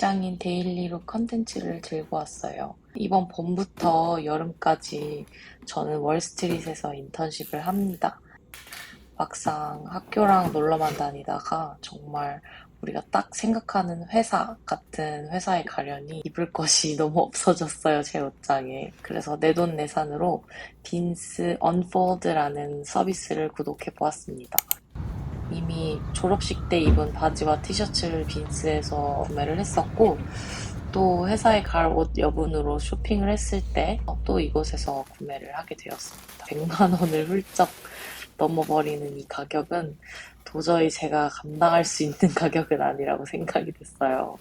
직장인 데일리로 컨텐츠를 들고 왔어요. 이번 봄부터 여름까지 저는 월스트릿에서 인턴십을 합니다. 막상 학교랑 놀러만 다니다가 정말 우리가 딱 생각하는 회사 같은 회사에 가려니 입을 것이 너무 없어졌어요, 제 옷장에. 그래서 내돈내산으로 빈스 언폴드라는 서비스를 구독해 보았습니다. 이미 졸업식 때 입은 바지와 티셔츠를 빈스에서 구매를 했었고, 또 회사에 갈 옷 여분으로 쇼핑을 했을 때 또 이곳에서 구매를 하게 되었습니다. 100만 원을 훌쩍 넘어버리는 이 가격은 도저히 제가 감당할 수 있는 가격은 아니라고 생각이 됐어요.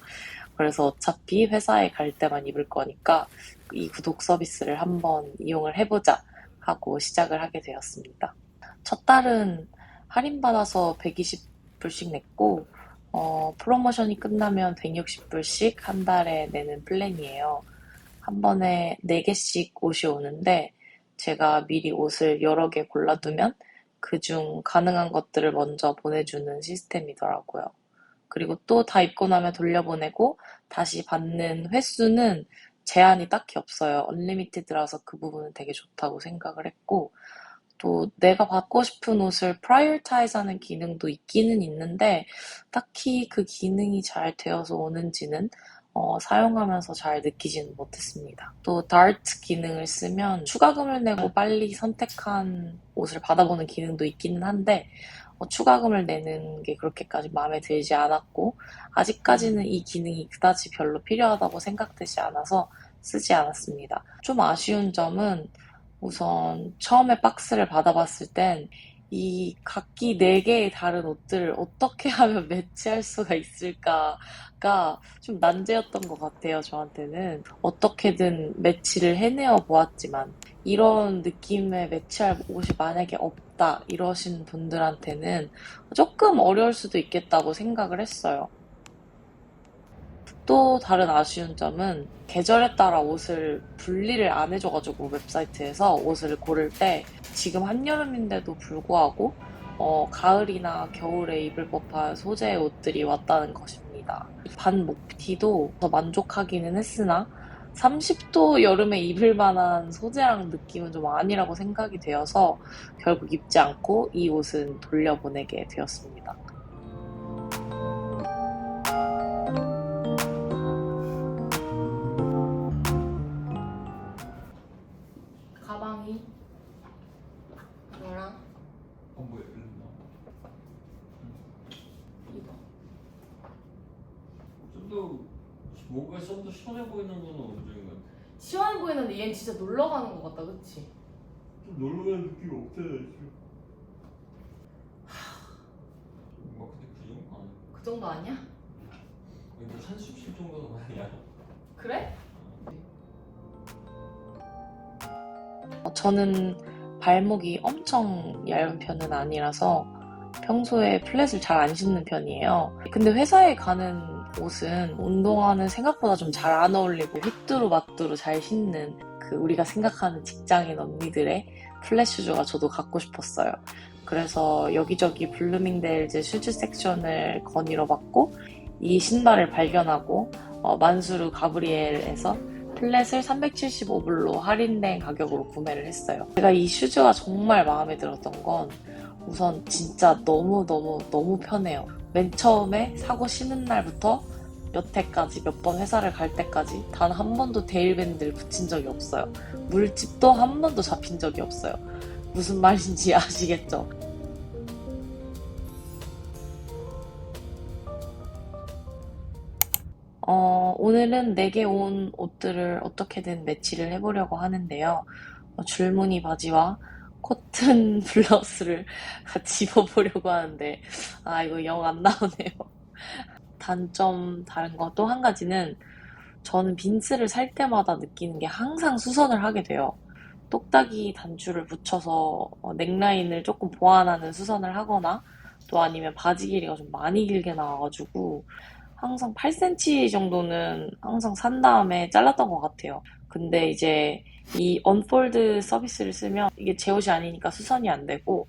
그래서 어차피 회사에 갈 때만 입을 거니까 이 구독 서비스를 한번 이용을 해보자 하고 시작을 하게 되었습니다. 첫 달은 할인받아서 120불씩 냈고, 어, 프로모션이 끝나면 160불씩 한 달에 내는 플랜이에요. 한 번에 4개씩 옷이 오는데, 제가 미리 옷을 여러 개 골라두면 그 중 가능한 것들을 먼저 보내주는 시스템이더라고요. 그리고 또 다 입고 나면 돌려보내고 다시 받는 횟수는 제한이 딱히 없어요. 언리미티드라서 그 부분은 되게 좋다고 생각을 했고, 또 내가 받고 싶은 옷을 prioritize 하는 기능도 있기는 있는데 딱히 그 기능이 잘 되어서 오는지는 어, 사용하면서 잘 느끼지는 못했습니다. 또 DART 기능을 쓰면 추가금을 내고 빨리 선택한 옷을 받아보는 기능도 있기는 한데 어, 추가금을 내는 게 그렇게까지 마음에 들지 않았고 아직까지는 이 기능이 그다지 별로 필요하다고 생각되지 않아서 쓰지 않았습니다. 좀 아쉬운 점은 우선 처음에 박스를 받아봤을 땐 이 각기 4개의 다른 옷들을 어떻게 하면 매치할 수가 있을까가 좀 난제였던 것 같아요, 저한테는. 어떻게든 매치를 해내어 보았지만, 이런 느낌의 매치할 옷이 만약에 없다, 이러신 분들한테는 조금 어려울 수도 있겠다고 생각을 했어요. 또 다른 아쉬운 점은 계절에 따라 옷을 분리를 안 해줘가지고 웹사이트에서 옷을 고를 때 지금 한여름인데도 불구하고 어, 가을이나 겨울에 입을 법한 소재의 옷들이 왔다는 것입니다. 반 목티도 더 만족하기는 했으나 30도 여름에 입을 만한 소재랑 느낌은 좀 아니라고 생각이 되어서 결국 입지 않고 이 옷은 돌려보내게 되었습니다. 어 뭐야? 이거 좀더 뭔가 좀더 시원해 보이는 거는 언제인 것 같아? 시원해 보이는데 얘는 진짜 놀러 가는 것 같다, 그치? 좀 놀러 가는 느낌이 없잖아 지금. 뭔가 근데 그 정도 아니야? 그 정도 아니야? 근데 한숨 정도는 아니야. 그래? 어, 저는 발목이 엄청 얇은 편은 아니라서 평소에 플랫을 잘 안 신는 편이에요. 근데 회사에 가는 옷은 운동화는 생각보다 좀 잘 안 어울리고 휘뚜루 마뚜루 잘 신는 그 우리가 생각하는 직장인 언니들의 플랫 슈즈가 저도 갖고 싶었어요. 그래서 여기저기 블루밍데일즈 슈즈 섹션을 건의로 받고 이 신발을 발견하고 어, 만수르 가브리엘에서 플랫을 375불로 할인된 가격으로 구매를 했어요. 제가 이 슈즈가 정말 마음에 들었던 건 우선 진짜 너무너무 너무 편해요. 맨 처음에 사고 신은 날부터 여태까지 몇 번 회사를 갈 때까지 단 한 번도 데일밴드를 붙인 적이 없어요. 물집도 한 번도 잡힌 적이 없어요. 무슨 말인지 아시겠죠? 어, 오늘은 내게 온 옷들을 어떻게든 매치를 해보려고 하는데요. 어, 줄무늬 바지와 코튼 블라우스를 같이 입어보려고 하는데, 아, 이거 영 안 나오네요. 단점 다른 거 또 한 가지는 저는 빈스를 살 때마다 느끼는 게 항상 수선을 하게 돼요. 똑딱이 단추를 붙여서 어, 넥라인을 조금 보완하는 수선을 하거나 또 아니면 바지 길이가 좀 많이 길게 나와가지고 항상 8cm 정도는 항상 산 다음에 잘랐던 것 같아요. 근데 이제 이 언폴드 서비스를 쓰면 이게 제 옷이 아니니까 수선이 안 되고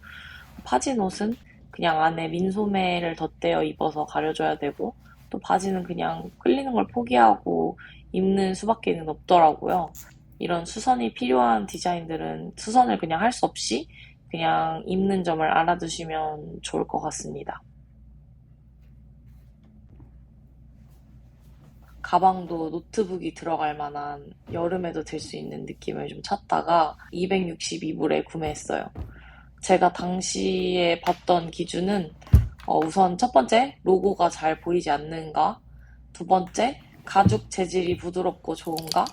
파진 옷은 그냥 안에 민소매를 덧대어 입어서 가려줘야 되고 또 바지는 그냥 끌리는 걸 포기하고 입는 수밖에는 없더라고요. 이런 수선이 필요한 디자인들은 수선을 그냥 할 수 없이 그냥 입는 점을 알아두시면 좋을 것 같습니다. 가방도 노트북이 들어갈 만한 여름에도 들 수 있는 느낌을 좀 찾다가 262불에 구매했어요. 제가 당시에 봤던 기준은 어, 우선 첫 번째 로고가 잘 보이지 않는가 두 번째 가죽 재질이 부드럽고 좋은가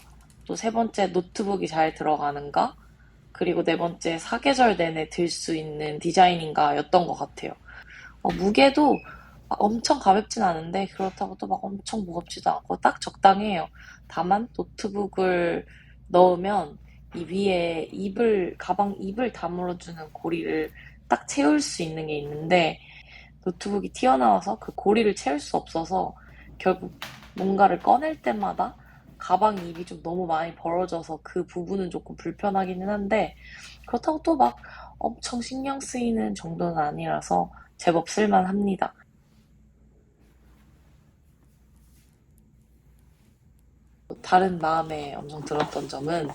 또 세 번째 노트북이 잘 들어가는가 그리고 네 번째 사계절 내내 들 수 있는 디자인인가 였던 것 같아요. 어, 무게도 막 엄청 가볍진 않은데 그렇다고 또 막 엄청 무겁지도 않고 딱 적당해요. 다만 노트북을 넣으면 이 위에 입을 가방 입을 다물어주는 고리를 딱 채울 수 있는 게 있는데 노트북이 튀어나와서 그 고리를 채울 수 없어서 결국 뭔가를 꺼낼 때마다 가방 입이 좀 너무 많이 벌어져서 그 부분은 조금 불편하기는 한데 그렇다고 또 막 엄청 신경 쓰이는 정도는 아니라서 제법 쓸만합니다. 다른 마음에 엄청 들었던 점은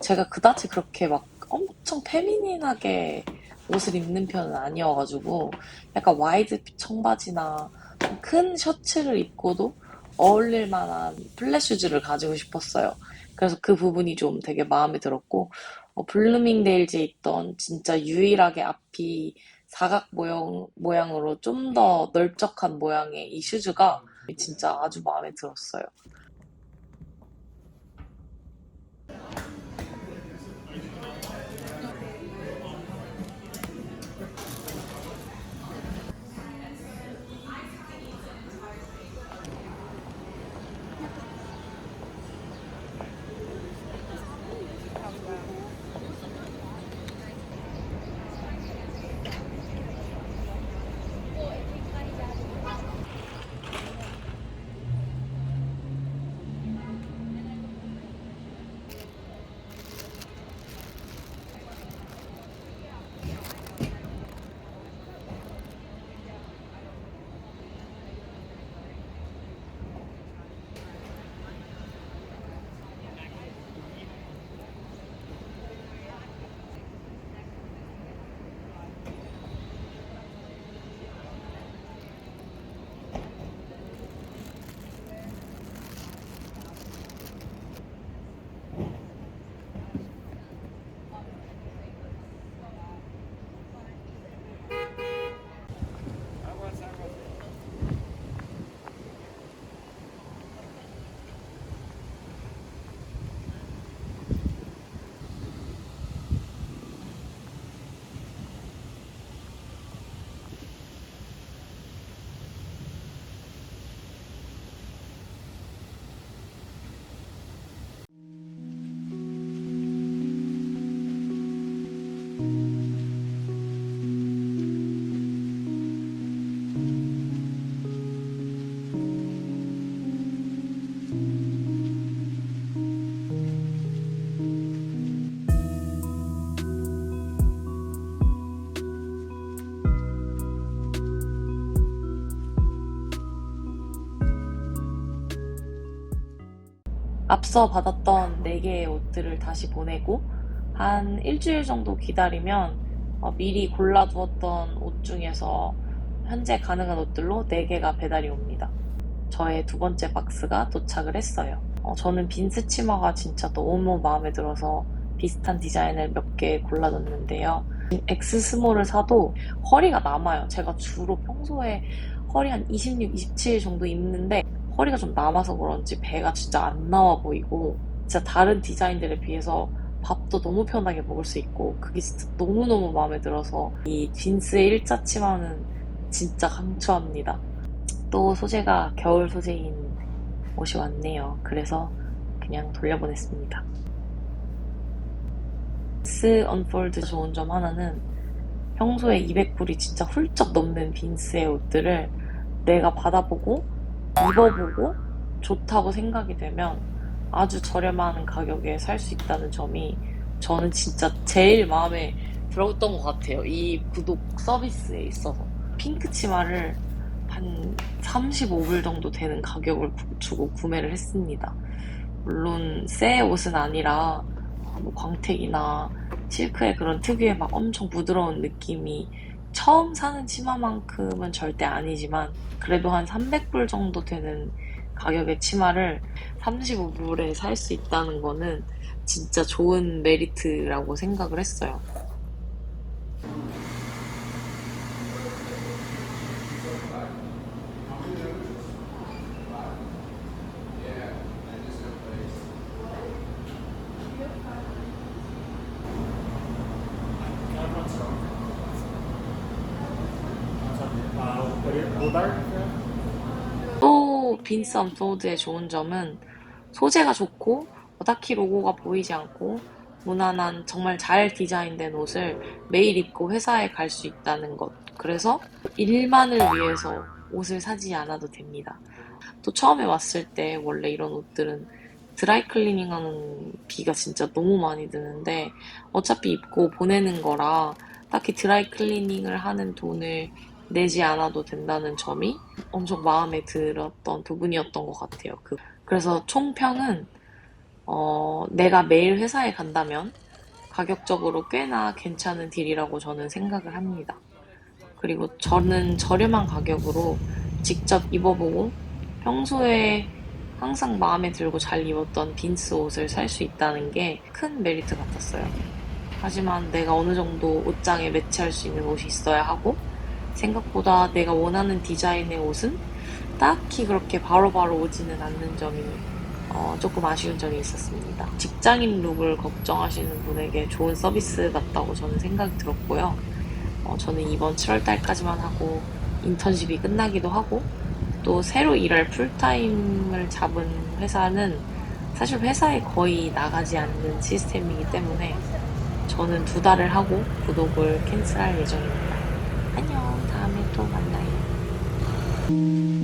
제가 그다지 그렇게 막 엄청 페미닌하게 옷을 입는 편은 아니어가지고 약간 와이드 청바지나 좀큰 셔츠를 입고도 어울릴 만한 플랫 슈즈를 가지고 싶었어요. 그래서 그 부분이 좀 되게 마음에 들었고 어, 블루밍데일즈에 있던 진짜 유일하게 앞이 사각 모양, 모양으로 좀 더 넓적한 모양의 이 슈즈가 진짜 아주 마음에 들었어요. 앞서 받았던 4개의 옷들을 다시 보내고 한 일주일 정도 기다리면 어, 미리 골라두었던 옷 중에서 현재 가능한 옷들로 4개가 배달이 옵니다. 저의 두 번째 박스가 도착을 했어요. 어, 저는 빈스 치마가 진짜 너무 마음에 들어서 비슷한 디자인을 몇 개 골라뒀는데요. X 스몰을 사도 허리가 남아요. 제가 주로 평소에 허리 한 26, 27 정도 입는데 허리가 좀 남아서 그런지 배가 진짜 안 나와 보이고 진짜 다른 디자인들에 비해서 밥도 너무 편하게 먹을 수 있고 그게 진짜 너무너무 마음에 들어서 이 빈스의 일자 치마는 진짜 강추합니다. 또 소재가 겨울 소재인 옷이 왔네요. 그래서 그냥 돌려보냈습니다. 빈스 언폴드 좋은 점 하나는 평소에 200불이 진짜 훌쩍 넘는 빈스의 옷들을 내가 받아보고 입어보고 좋다고 생각이 되면 아주 저렴한 가격에 살 수 있다는 점이 저는 진짜 제일 마음에 들었던 것 같아요. 이 구독 서비스에 있어서. 핑크 치마를 한 35불 정도 되는 가격을 구- 주고 구매를 했습니다. 물론 새 옷은 아니라 뭐 광택이나 실크의 그런 특유의 막 엄청 부드러운 느낌이 처음 사는 치마만큼은 절대 아니지만 그래도 한 300불 정도 되는 가격의 치마를 35불에 살 수 있다는 거는 진짜 좋은 메리트라고 생각을 했어요. 또 빈스 언포드의 좋은 점은 소재가 좋고 딱히 로고가 보이지 않고 무난한 정말 잘 디자인된 옷을 매일 입고 회사에 갈 수 있다는 것. 그래서 일만을 위해서 옷을 사지 않아도 됩니다. 또 처음에 왔을 때 원래 이런 옷들은 드라이 클리닝 하는 비가 진짜 너무 많이 드는데 어차피 입고 보내는 거라 딱히 드라이 클리닝을 하는 돈을 내지 않아도 된다는 점이 엄청 마음에 들었던 부분이었던 것 같아요. 그, 그래서 총평은 어, 내가 매일 회사에 간다면 가격적으로 꽤나 괜찮은 딜이라고 저는 생각을 합니다. 그리고 저는 저렴한 가격으로 직접 입어보고 평소에 항상 마음에 들고 잘 입었던 빈스 옷을 살 수 있다는 게 큰 메리트 같았어요. 하지만 내가 어느 정도 옷장에 매치할 수 있는 옷이 있어야 하고 생각보다 내가 원하는 디자인의 옷은 딱히 그렇게 바로 바로 오지는 않는 점이 어, 조금 아쉬운 점이 있었습니다. 직장인 룩을 걱정하시는 분에게 좋은 서비스 같다고 저는 생각이 들었고요. 어, 저는 이번 7월달까지만 하고 인턴십이 끝나기도 하고 또 새로 일할 풀타임을 잡은 회사는 사실 회사에 거의 나가지 않는 시스템이기 때문에 저는 두 달을 하고 구독을 캔슬할 예정입니다. Thank you.